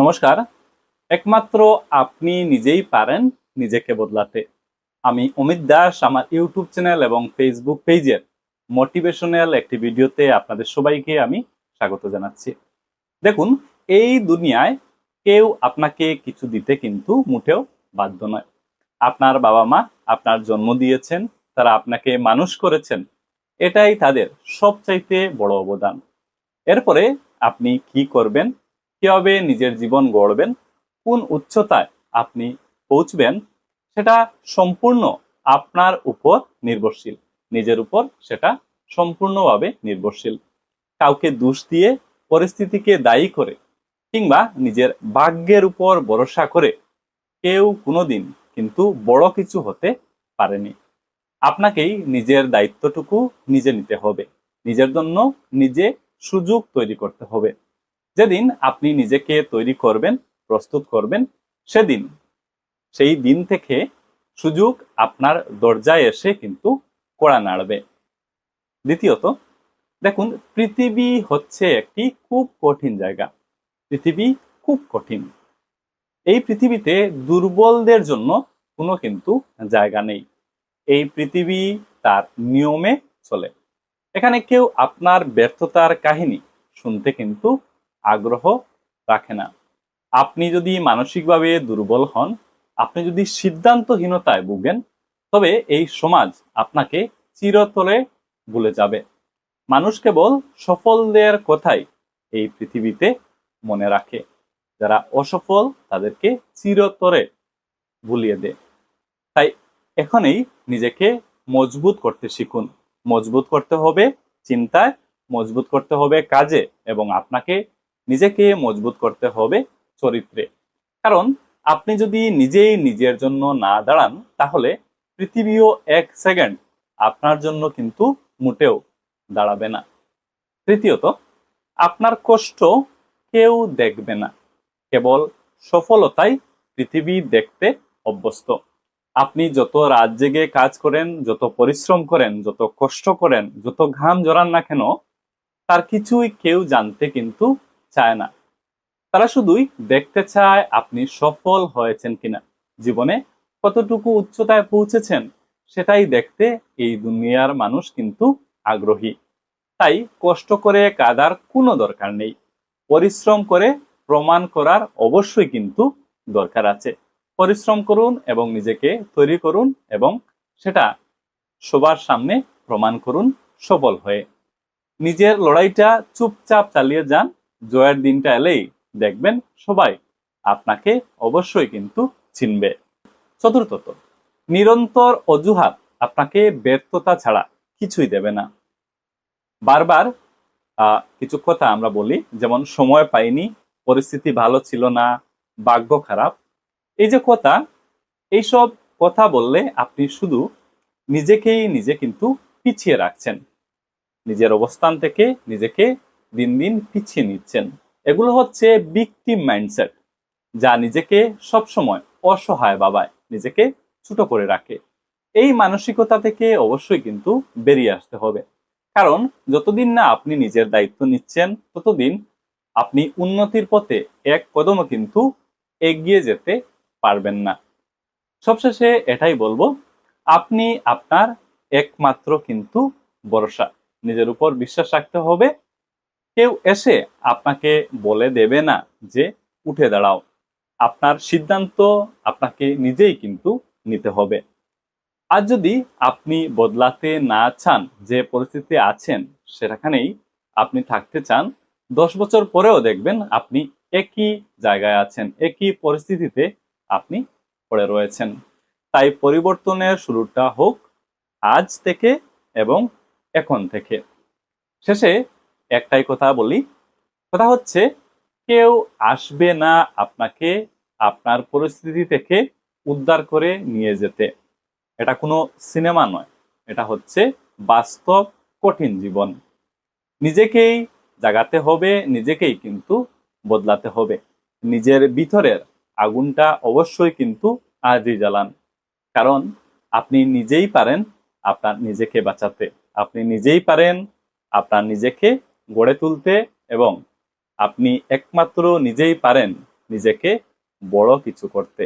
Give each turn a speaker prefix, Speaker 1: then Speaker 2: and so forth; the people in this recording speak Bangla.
Speaker 1: নমস্কার। একমাত্র আপনি নিজেই পারেন নিজেকে বদলাতে। আমি অমিত দাস, আমার ইউটিউব চ্যানেল এবং ফেসবুক পেজের মোটিভেশনাল একটি ভিডিওতে আপনাদের সবাইকে আমি স্বাগত জানাচ্ছি। দেখুন, এই দুনিয়ায় কেউ আপনাকে কিছু দিতে কিন্তু মুঠেও বাধ্য নয়। আপনার বাবা মা আপনার জন্ম দিয়েছেন, তারা আপনাকে মানুষ করেছেন, এটাই তাদের সবচাইতে বড় অবদান। এরপরে আপনি কি করবেন? কীভাবে নিজের জীবন গড়বেন, কোন উচ্চতায় আপনি পৌঁছবেন, সেটা সম্পূর্ণ আপনার উপর নির্ভরশীল। নিজের উপর সেটা সম্পূর্ণভাবে নির্ভরশীল। কাউকে দোষ দিয়ে পরিস্থিতিকে দায়ী করে কিংবা নিজের ভাগ্যের উপর ভরসা করে কেউ কোনোদিন কিন্তু বড় কিছু হতে পারেনি। আপনাকেই নিজের দায়িত্বটুকু নিজে নিতে হবে। নিজের জন্য নিজে সুযোগ তৈরি করতে হবে। যেদিন আপনি নিজেকে তৈরি করবেন, প্রস্তুত করবেন, সেদিন, সেই দিন থেকে সুযোগ আপনার দরজায় এসে কিন্তু কড়া নাড়বে দ্বিতীয়ত, দেখুন, পৃথিবী হচ্ছে একটি খুব কঠিন জায়গা। পৃথিবী খুব কঠিন। এই পৃথিবীতে দুর্বলদের জন্য কোনো কিন্তু জায়গা নেই। এই পৃথিবী তার নিয়মে চলে। এখানে কেউ আপনার ব্যর্থতার কাহিনী শুনতে কিন্তু আগ্রহ রাখে না। আপনি যদি মানসিকভাবে দুর্বল হন, আপনি যদি সিদ্ধান্তহীনতায় ভুগেন, তবে এই সমাজ আপনাকে চিরতরে ভুলে যাবে। মানুষ কেবল সফলদের কথাই এই পৃথিবীতে মনে রাখে। যারা অসফল, তাদেরকে চিরতরে ভুলিয়ে দেয়। তাই এখনই নিজেকে মজবুত করতে শিখুন। মজবুত করতে হবে চিন্তায়, মজবুত করতে হবে কাজে এবং আপনাকে নিজেকে মজবুত করতে হবে চরিত্রে। কারণ আপনি যদি নিজেই নিজের জন্য না দাঁড়ান, তাহলে পৃথিবীও এক সেকেন্ড আপনার জন্য কিন্তু মোটেও দাঁড়াবে না। তৃতীয়ত, আপনার কষ্ট কেউ দেখবে না। কেবল সফলতাই পৃথিবী দেখতে অভ্যস্ত। আপনি যত রাত জেগে কাজ করেন, যত পরিশ্রম করেন, যত কষ্ট করেন, যত ঘাম জড়ান না কেন, তার কিছুই কেউ জানতে কিন্তু চায় না। তারা শুধুই দেখতে চায় আপনি সফল হয়েছেন কিনা। জীবনে কতটুকু উচ্চতায় পৌঁছেছেন সেটাই দেখতে এই দুনিয়ার মানুষ কিন্তু আগ্রহী। তাই কষ্ট করে কাদার কোনো দরকার নেই। পরিশ্রম করে প্রমাণ করার অবশ্যই কিন্তু দরকার আছে। পরিশ্রম করুন এবং নিজেকে তৈরি করুন এবং সেটা সবার সামনে প্রমাণ করুন সফল হয়ে। নিজের লড়াইটা চুপচাপ চালিয়ে যান জয়ের দিনটা এলেই দেখবেন সবাই আপনাকে অবশ্যই কিন্তু চিনবে। চতুর্থত নিরন্তর অজুহাত আপনাকে ব্যর্থতা ছাড়া কিছুই দেবে না। বারবার কিছু কথা আমরা বলি, যেমন সময় পাইনি, পরিস্থিতি ভালো ছিল না, ভাগ্য খারাপ। এই যে কথা, এইসব কথা বললে আপনি শুধু নিজেকেই নিজে কিন্তু পিছিয়ে রাখছেন। নিজের অবস্থান থেকে নিজেকে দিন দিন পিছিয়ে নিচ্ছেন। এগুলো হচ্ছে বিক্টিম মাইন্ডসেট যা নিজেকে সবসময় অসহায় বাবায় নিজেকে ছোট করে রাখে। এই মানসিকতা থেকে অবশ্যই কিন্তু বেরিয়ে আসতে হবে। কারণ যতদিন না আপনি নিজের দায়িত্ব নিচ্ছেন, ততদিন আপনি উন্নতির পথে এক কদমও কিন্তু এগিয়ে যেতে পারবেন না। সবশেষে এটাই বলব, আপনি আপনার একমাত্র কিন্তু ভরসা। নিজের উপর বিশ্বাস রাখতে হবে কেউ এসে আপনাকে বলে দেবে না যে, উঠে দাঁড়াও। আপনার সিদ্ধান্ত আপনাকে নিজেই কিন্তু নিতে হবে। আর যদি আপনি বদলাতে না চান, যে পরিস্থিতি আছেন, সেখানেই আপনি থাকতে চান, দশ বছর পরেও দেখবেন আপনি একই জায়গায় আছেন, একই পরিস্থিতিতে আপনি পড়ে রয়েছেন। তাই পরিবর্তনের শুরুটা হোক আজ থেকে এবং এখন থেকে। শেষে একটাই কথা বলি। কথা হচ্ছে, কেউ আসবে না আপনাকে আপনার পরিস্থিতি থেকে উদ্ধার করে নিয়ে যেতে। এটা কোনো সিনেমা নয়, এটা হচ্ছে বাস্তব কঠিন জীবন। নিজেকেই জাগাতে হবে, নিজেকেই কিন্তু বদলাতে হবে। নিজের ভিতরের আগুনটা অবশ্যই কিন্তু আজই জ্বালান। কারণ আপনি নিজেই পারেন আপনার নিজেকে বাঁচাতে। আপনি নিজেই পারেন আপনার নিজেকে গড়ে তুলতে এবং আপনি একমাত্র নিজেই পারেন নিজেকে বড় কিছু করতে।